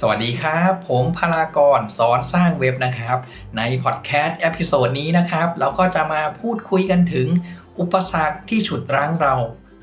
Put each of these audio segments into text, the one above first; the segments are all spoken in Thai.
สวัสดีครับ ผมพลากรสอนสร้างเว็บนะครับ ในพอดแคสต์เอพิโซดนี้นะครับ เราก็จะมาพูดคุยกันถึง อุปสรรคที่ฉุดรั้งเรา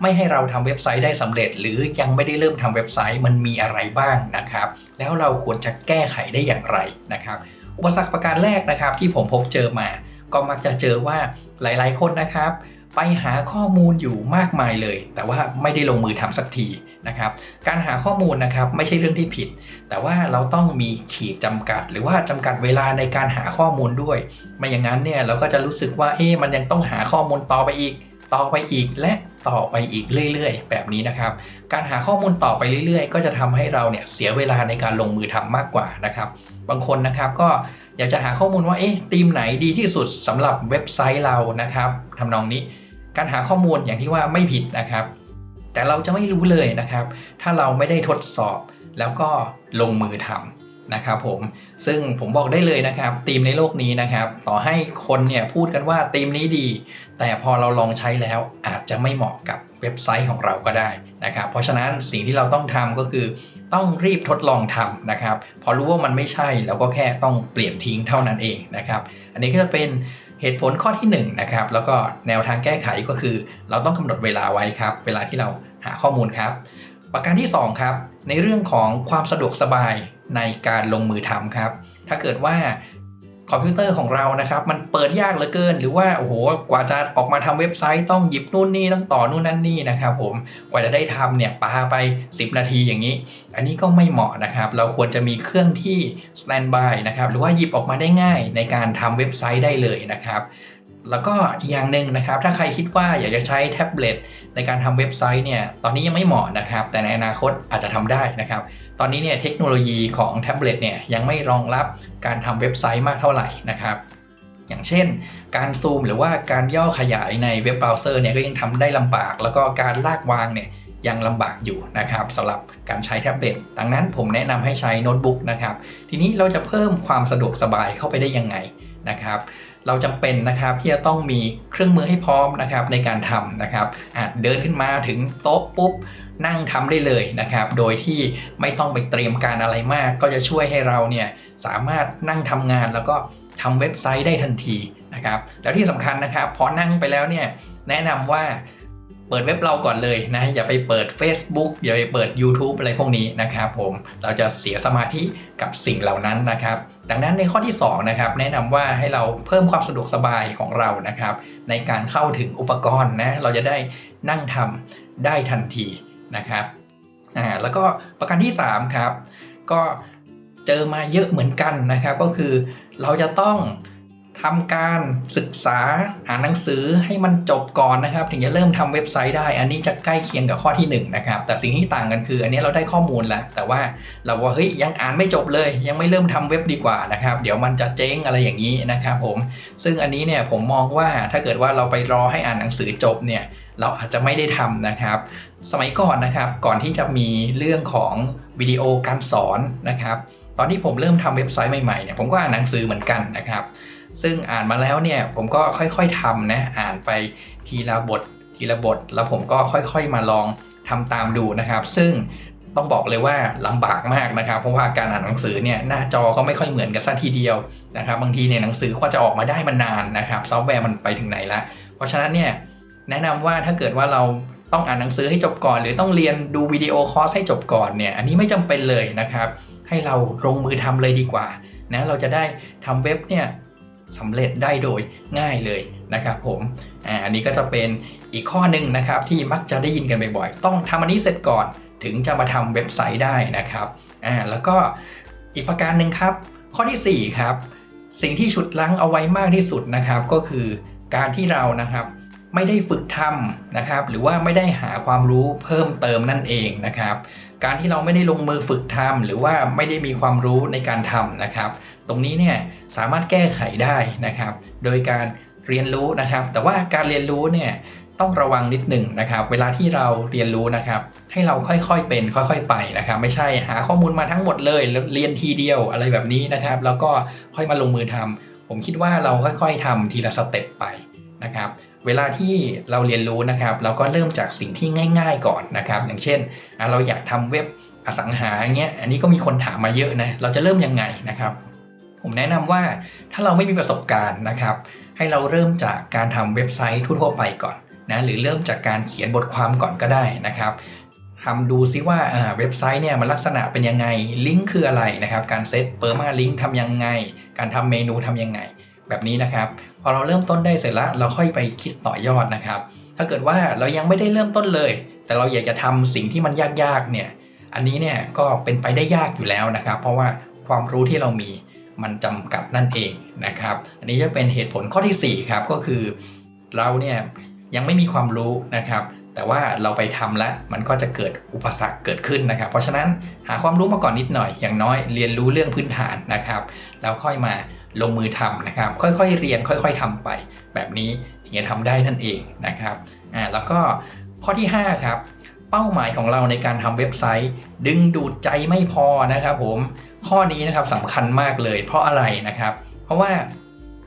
ไม่ให้เราทำเว็บไซต์ได้สำเร็จ หรือยังไม่ได้เริ่มทำเว็บไซต์มันมีอะไรบ้างนะครับ แล้วเราควรจะแก้ไขได้อย่างไรนะครับ อุปสรรคประการแรกนะครับ ที่ผมพบเจอมา ก็มักจะเจอว่าหลาย ๆ คนนะครับ ไปหาข้อมูลอยู่มากมายเลย แต่ว่าไม่ได้ลงมือทำสักที นะครับ การหาข้อมูลนะครับไม่ใช่เรื่องที่ผิด แต่ว่าเราต้องมีขีดจำกัด หรือว่าจำกัดเวลาในการหาข้อมูลด้วย ไม่อย่างนั้นเนี่ยเราก็จะรู้สึกว่าเอ๊ะมันยังต้องหาข้อมูลต่อไปอีก ต่อไปอีกและต่อไปอีกเรื่อย ๆ แบบนี้นะครับ การหาข้อมูลต่อไปเรื่อย ๆ ก็จะทำให้เราเนี่ยเสียเวลาในการลงมือทำมากกว่านะครับ บางคนนะครับก็อยากจะหาข้อมูลว่าเอ๊ะธีมไหนดีที่สุดสำหรับเว็บไซต์เรานะครับทำนองนี้ การหาข้อมูลอย่างที่ว่าไม่ผิดนะครับ แต่เราจะไม่รู้เลยนะครับ ถ้าเราไม่ได้ทดสอบแล้วก็ลงมือทำนะครับผมซึ่งผมบอกได้เลยนะครับธีมในโลกนี้นะครับ ต่อให้คนเนี่ยพูดกันว่าธีมนี้ดี แต่พอเราลองใช้แล้วอาจจะไม่เหมาะกับเว็บไซต์ของเราก็ได้นะครับ เพราะฉะนั้นสิ่งที่เราต้องทำก็คือต้องรีบทดลองทำนะครับ พอรู้ว่ามันไม่ใช่เราก็แค่ต้องเปลี่ยนทิ้งเท่านั้นเองนะครับ อันนี้ก็จะเป็น เหตุผลข้อที่1นงนะครับ แล้วก็แนวทางแก้ไขก็คือ เราต้องกำหนดเวลาไว้ครับ เวลาที่เราหาข้อมูลครับ ประการที่ 2 ครับ ในเรื่องของความสะดวกสบายในการลงมือทำครับ ถ้าเกิดว่า คอมพิวเตอร์ของเรานะครับ มันเปิดยากเหลือเกิน หรือว่าโอ้โหกว่าจะออกมาทำเว็บไซต์ต้องหยิบนู่นนี่ต้องต่อนู่นนั่นนี่นะครับผมกว่าจะได้ทำเนี่ยปาไป 10 นาทีอย่างนี้ อันนี้ก็ไม่เหมาะนะครับ เราควรจะมีเครื่องที่ stand by นะครับหรือว่าหยิบออกมาได้ง่ายในการทำเว็บไซต์ได้เลยนะครับแล้วก็อีกอย่างหนึ่งนะครับ ถ้าใครคิดว่าอยากจะใช้แท็บเล็ตในการทำเว็บไซต์เนี่ย ตอนนี้ยังไม่เหมาะนะครับ แต่ในอนาคตอาจจะทำได้นะครับ ตอนนี้เนี่ยเทคโนโลยีของแท็บเล็ตเนี่ยยังไม่รองรับการทำเว็บไซต์มากเท่าไหร่นะครับ อย่างเช่น การซูมหรือว่าการย่อขยายในเว็บเบราว์เซอร์เนี่ยก็ยังทำได้ลำบาก แล้วก็การลากวางเนี่ยยังลำบากอยู่นะครับสำหรับการใช้แท็บเล็ต ดังนั้นผมแนะนำให้ใช้โน้ตบุ๊กนะครับ ทีนี้เราจะเพิ่มความสะดวกสบายเข้าไปได้ยังไงนะครับ เราจำเป็นนะครับที่จะต้องมีเครื่องมือให้พร้อมนะครับในการทำนะครับอาจเดินขึ้นมาถึงโต๊ะปุ๊บนั่งทำได้เลยนะครับ โดยที่ไม่ต้องไปเตรียมการอะไรมาก ก็จะช่วยให้เราเนี่ยสามารถนั่งทำงานแล้วก็ทำเว็บไซต์ได้ทันทีนะครับแล้วที่สำคัญนะครับพอนั่งไปแล้วเนี่ยแนะนำว่า ปิดเว็บเราก่อนเลยนะอย่าไปเปิด Facebook อย่าไปเปิด YouTube อะไรพวกนี้นะครับผมเราจะเสียสมาธิกับสิ่งเหล่านั้นนะครับ ดังนั้นในข้อที่2นะครับแนะนำว่าให้เราเพิ่มความสะดวกสบายของเรานะครับ ในการเข้าถึงอุปกรณ์นะเราจะได้นั่งทำได้ทันทีนะครับอ่าแล้วก็ประการที่3ครับก็เจอมาเยอะเหมือนกันนะครับ ก็คือเราจะต้อง ทำการศึกษาอ่าหนังสือให้มันจบก่อนนะครับ ถึงจะเริ่มทำเว็บไซต์ได้ อันนี้จะใกล้เคียงกับข้อที่1นะครับแต่สิ่งที่ต่างกันคือ อันนี้เราได้ข้อมูลแล้วแต่ว่าเราว่าเฮ้ยยังอ่านไม่จบเลย ยังไม่เริ่มทำเว็บดีกว่านะครับเดี๋ยวมันจะเจ๊งอะไรอย่างนี้นะครับผมซึ่งอันนี้เนี่ยผมมองว่าถ้าเกิดว่าเราไปรอให้อ่านหนังสือจบเนี่ยเราอาจจะไม่ได้ทำนะครับ สมัยก่อนนะครับก่อนที่จะมีเรื่องของวิดีโอการสอนนะครับ ตอนที่ผมเริ่มทำเว็บไซต์ใหม่ๆเนี่ยผมก็อ่านหนังสือเหมือนกันนะครับ ซึ่งอ่านมาแล้วเนี่ยผมก็ค่อยๆทำนะอ่านไปทีละบททีละบท แล้วผมก็ค่อยๆมาลองทำตามดูนะครับ ซึ่งต้องบอกเลยว่าลำบากมากนะครับ เพราะว่าการอ่านหนังสือเนี่ยหน้าจอก็ไม่ค่อยเหมือนกันสักทีเดียวนะครับ บางทีเนี่ยหนังสือกว่าจะออกมาได้มันนานนะครับ ซอฟต์แวร์มันไปถึงไหนละเพราะฉะนั้นเนี่ยแนะนำว่าถ้าเกิดว่าเราต้องอ่านหนังสือให้จบก่อน หรือต้องเรียนดูวิดีโอคอร์สให้จบก่อนเนี่ยอันนี้ไม่จำเป็นเลยนะครับ ให้เราลงมือทำเลยดีกว่านะเราจะได้ทำเว็บเนี่ย สำเร็จได้โดยง่ายเลยนะครับผมอ่าอันนี้ก็จะเป็นอีกข้อหนึ่งนะครับที่มักจะได้ยินกันบ่อยๆ ต้องทำอันนี้เสร็จก่อนถึงจะมาทำเว็บไซต์ได้นะครับอ่าแล้วก็อีกประการหนึ่งครับ ข้อทีสี่4 ครับ สิ่งที่ฉุดลั้งเอาไว้มากที่สุดนะครับ ก็คือการที่เรานะครับไม่ได้ฝึกทำนะครับ หรือว่าไม่ได้หาความรู้เพิ่มเติมนั่นเองนะครับ การที่เราไม่ได้ลงมือฝึกทำหรือว่าไม่ได้มีความรู้ในการทำนะครับ ตรงนี้เนี่ยสามารถแก้ไขได้นะครับ โดยการเรียนรู้นะครับ แต่ว่าการเรียนรู้เนี่ยต้องระวังนิดหนึ่งนะครับ เวลาที่เราเรียนรู้นะครับ ให้เราค่อยๆเป็นค่อยๆไปนะครับ ไม่ใช่หาข้อมูลมาทั้งหมดเลยแล้วเรียนทีเดียวอะไรแบบนี้นะครับ แล้วก็ค่อยมาลงมือทำผมคิดว่าเราค่อย ๆทำทีละสเต็ปไปนะครับ เวลาที่เราเรียนรู้นะครับ เราก็เริ่มจากสิ่งที่ง่าย ๆ ก่อนนะครับ อย่างเช่น เราอยากทำเว็บอสังหาเงี้ยอันนี้ก็มีคนถามมาเยอะนะเราจะเริ่มยังไงนะครับ ผมแนะนำว่าถ้าเราไม่มีประสบการณ์นะครับ ให้เราเริ่มจากการทำเว็บไซต์ทั่วๆไปก่อนนะหรือเริ่มจากการเขียนบทความก่อนก็ได้นะครับทำดูซิว่าอ่าเว็บไซต์เนี่ยมันลักษณะเป็นยังไงลิงก์คืออะไรนะครับ การเซตเปอร์มาลิงก์ทำยังไง การทำเมนูทำยังไง แบบนี้นะครับ พอเราเริ่มต้นได้เสร็จแล้วเราค่อยไปคิดต่อยอดนะครับ ถ้าเกิดว่าเรายังไม่ได้เริ่มต้นเลย แต่เราอยากจะทำสิ่งที่มันยากๆเนี่ยอันนี้เนี่ยก็เป็นไปได้ยากอยู่แล้วนะครับ เพราะว่าความรู้ที่เรามีมันจำกัดนั่นเองนะครับ อันนี้จะเป็นเหตุผลข้อที่4ครับก็คือ เราเนี่ยยังไม่มีความรู้นะครับ แต่ว่าเราไปทำแล้วมันก็จะเกิดอุปสรรคเกิดขึ้นนะครับ เพราะฉะนั้นหาความรู้มาก่อนนิดหน่อย อย่างน้อยเรียนรู้เรื่องพื้นฐานนะครับ แล้วค่อยมา ลงมือทำนะครับ ค่อยๆเรียนค่อย ๆทำไป แบบนี้ถึงจะทำได้นั่นเองนะครับอ่าแล้วก็ข้อที่ 5 ครับ เป้าหมายของเราในการทำเว็บไซต์ ดึงดูดใจไม่พอนะครับผมข้อนี้นะครับสำคัญมากเลยเพราะอะไรนะครับ เพราะว่า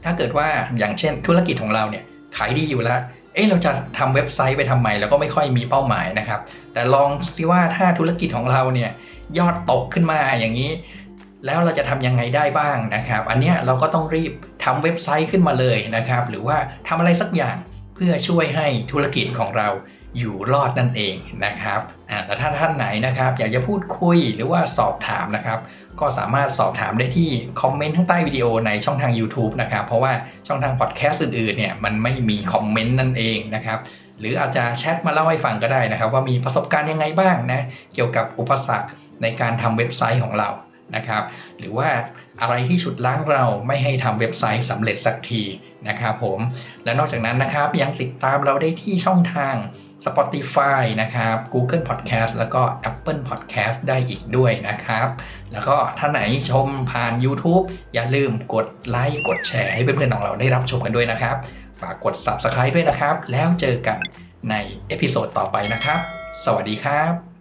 ถ้าเกิดว่าอย่างเช่นธุรกิจของเราเนี่ยขายดีอยู่แล้วเอ๊ะเราจะทำเว็บไซต์ไปทำไมแล้วก็ไม่ค่อยมีเป้าหมายนะครับ แต่ลองซิว่าถ้าธุรกิจของเราเนี่ยยอดตกขึ้นมาอย่างนี้ แล้วเราจะทำยังไงได้บ้างนะครับ อันเนี้ยเราก็ต้องรีบทำเว็บไซต์ขึ้นมาเลยนะครับ หรือว่าทำอะไรสักอย่างเพื่อช่วยให้ธุรกิจของเราอยู่รอดนั่นเองนะครับอ่าแล้วถ้าท่านไหนนะครับ อยากจะพูดคุยหรือว่าสอบถามนะครับ ก็สามารถสอบถามได้ที่คอมเมนต์ข้างใต้วิดีโอในช่องทาง YouTube นะครับ เพราะว่าช่องทางพอดแคสต์อื่นๆเนี่ยมันไม่มีคอมเมนต์นั่นเองนะครับหรืออาจจะแชทมาเล่าให้ฟังก็ได้นะครับ ว่ามีประสบการณ์ยังไงบ้างนะเกี่ยวกับอุปสรรคในการทำเว็บไซต์ของเรา นะครับ หรือว่าอะไรที่ฉุดล้างเราไม่ให้ทำเว็บไซต์สำเร็จสักทีนะครับผม และนอกจากนั้นนะครับยังติดตามเราได้ที่ช่องทาง Spotify นะครับ Google Podcast แล้วก็ Apple Podcast ได้อีกด้วยนะครับ แล้วก็ถ้าไหนชมผ่าน YouTube อย่าลืมกดไลค์กดแชร์ให้เพื่อนๆของเราได้รับชมกันด้วยนะครับ ฝากกด Subscribe ด้วยนะครับ แล้วเจอกันในเอพิโซดต่อไปนะครับ สวัสดีครับ